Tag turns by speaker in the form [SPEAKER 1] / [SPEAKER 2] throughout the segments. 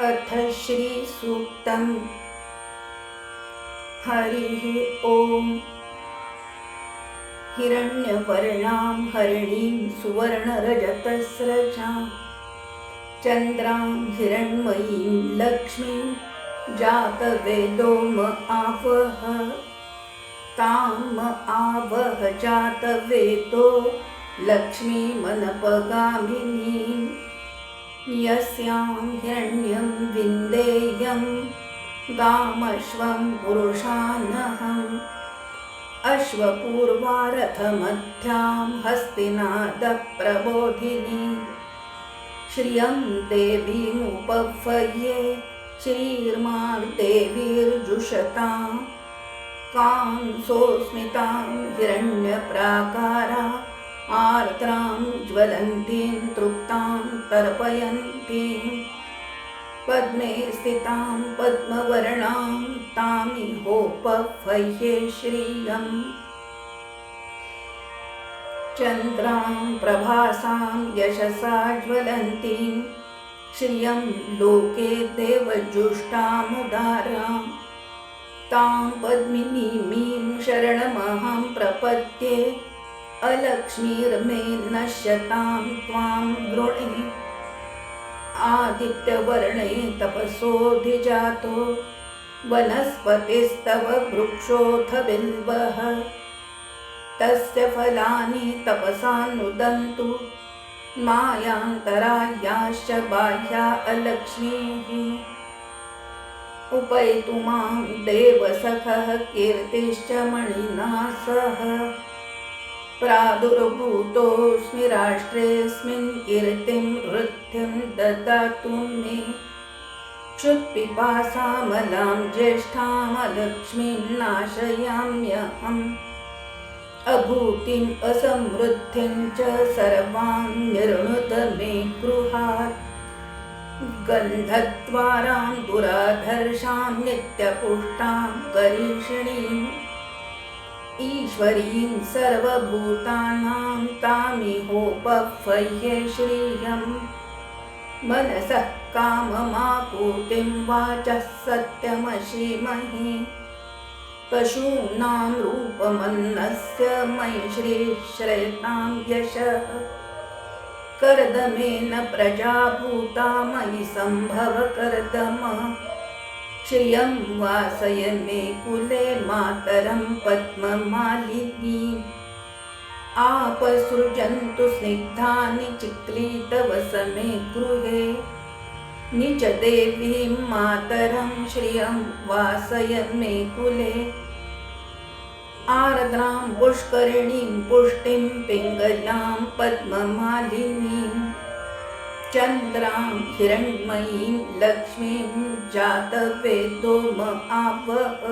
[SPEAKER 1] अथ श्रीसूक्तम् हरिः ॐ हिरण्यवर्णां हरिणीं सुवर्णरजतस्रजां। चन्द्रां हिरण्मयीं लक्ष्मीं जातवेदो म आवह। तां आवह जातवेदो लक्ष्मीमनपगामिनीम्। यस्यां हिरण्यं विन्देयं गामश्वं पुरुषानहम् अश्वपूर्वारथमध्यां हस्तिनादप्रबोधिनी। श्रियं देवीमुपह्वये श्रीर्मार्देवीर्जुषतां। कां सोऽस्मितां हिरण्यप्राकारा आर्द्रां ज्वलन्तीं तृप्तां तर्पयन्तीं पद्मे स्थितां पद्मवर्णां तामिहोपह्ये श्रियम्। चन्द्रां प्रभासां यशसा ज्वलन्तीं श्रियं लोके देवजुष्टामुदारां तां पद्मिनीमीं शरणमहं प्रपद्ये। अलक्ष्मीर्मे नश्यतां त्वां गृणे आदित्यवर्णे तपसोऽधिजातो वनस्पतिस्तव वृक्षोऽथ बिल्वः तस्य फलानि तपसानुदन्तु। मायान्तरायाश्च बाह्या अलक्ष्मीः। उपैतु मां देवसखः कीर्तिश्च मणिना सह प्रादुर्भूतोऽस्मि राष्ट्रेऽस्मिन् कीर्तिं वृद्धिं ददातु मे। क्षुत्पिपासामलां ज्येष्ठामलक्ष्मीं नाशयाम्यहम्। अभूतिम् असमृद्धिं च सर्वां निर्णुत मे गृहात्। गन्धद्वारां दुराधर्षां नित्यपुष्टां करीषिणीम्। ईश्वरीं सर्वभूतानां तामिहोपह्वये श्रियं। मनसः काममापूतिं वाचः सत्यमशीमहि। पशूनां रूपमन्नस्य मयि श्रीश्रयतां यशः। कर्दमेन प्रजाभूता मयि सम्भव कर्दम श्रियं वासय मे कुले मातरं पद्ममालिनी। आपसृजन्तु स्निग्धानि चिक्लीतवसमे गृहे। निज देवीं मातरं श्रियं वासय मे कुले। आर्द्रां पुष्करिणीं पुष्टिं पिङ्गलां पद्ममालिनीम्। चन्द्रां हिरण्मयीं लक्ष्मीं जातवेदो म आवह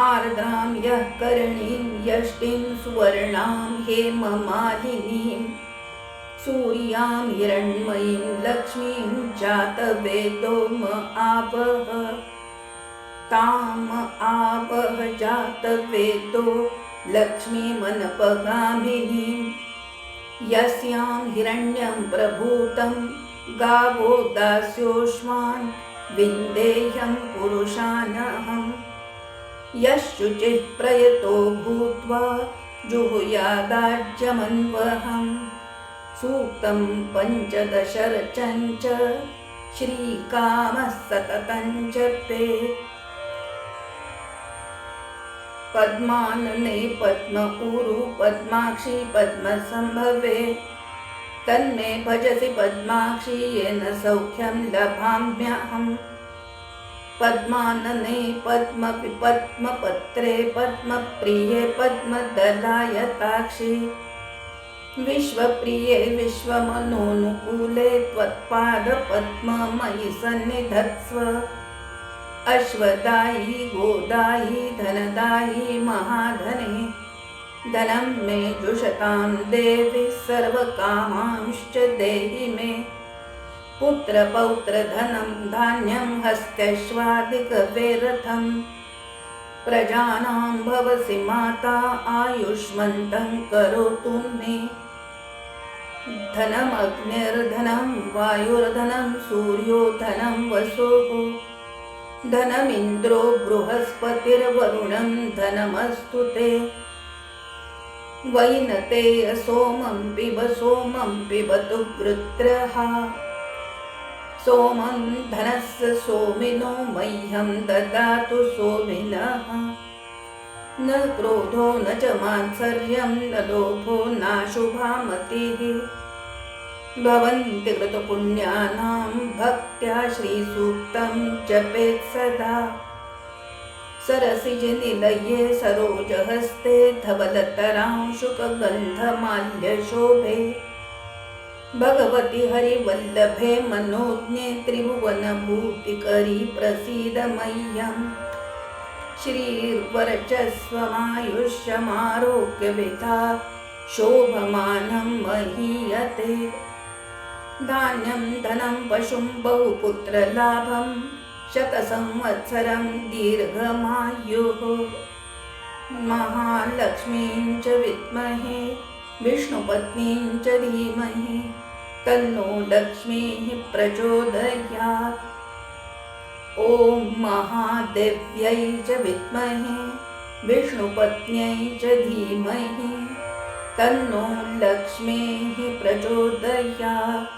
[SPEAKER 1] आर्द्रां यः करणीं यष्टिं सुवर्णां हेममालिनीं सूर्यां हिरण्मयीं लक्ष्मीं जातवेदो म आवह ताम आवह जातवेदो लक्ष्मीमनपगामिनीम् यस्यां हिरण्यं प्रभूतं गावो दास्योष्मान् विन्देह्यं पुरुषानहम् यश्शुचिः प्रयतो भूत्वा जुहुयादाज्यमन्वहम् सूक्तं पञ्चदशरचञ्च श्रीकामः सततं जपे पद्मानने पद्म ऊरु पद्माक्षी पद्मसम्भवे तन्मे भजसि पद्माक्षी येन सौख्यं लभाम्यहम्। पद्मानने पद्मपि पद्मपत्रे पद्मप्रिये पद्मदलायताक्षी। विश्वप्रिये विश्वमनोनुकूले त्वत्पादपद्ममयि सन्निधत्स्व। अश्वदायी गोदायी धनदायी महाधने। धनं मे जुषतां देवि सर्वकामांश्च देहि मे। पुत्रपौत्रधनं धान्यं हस्त्यश्वादिकवेरथं। प्रजानां भवसि माता आयुष्मन्तं करोतु मे। धनमग्निर्धनं वायुर्धनं सूर्योधनं वसोः। वसुः धनमिन्द्रो बृहस्पतिर्वरुणं धनमस्तु ते। वैनते सोमं पिब सोमं पिबतु वृत्रः। सोमं धनस्य सोमिनो मह्यं ददातु सोमिनः। न क्रोधो न च मात्सर्यं न लोभो नाशुभामतिः भवन्ति कृतपुण्यानां भक्त्या श्रीसूक्तं जपेत् सदा। सरसिजनिलये सरोजहस्ते धवलतरांशुकगन्धमाल्यशोभे भगवति हरिवल्लभे मनोज्ञे त्रिभुवनभूतिकरी प्रसीद मह्यम् शोभमानं महीयते। धान्यं धनं पशुं बहुपुत्रलाभं शतसंवत्सरं दीर्घमायुः। महालक्ष्मीं च विद्महे विष्णुपत्नीं च धीमहि तन्नो लक्ष्मीः प्रचोदयात्। ॐ महादेव्यै च विद्महे विष्णुपत्न्यै च धीमहि तन्नो लक्ष्मीः प्रचोदयात्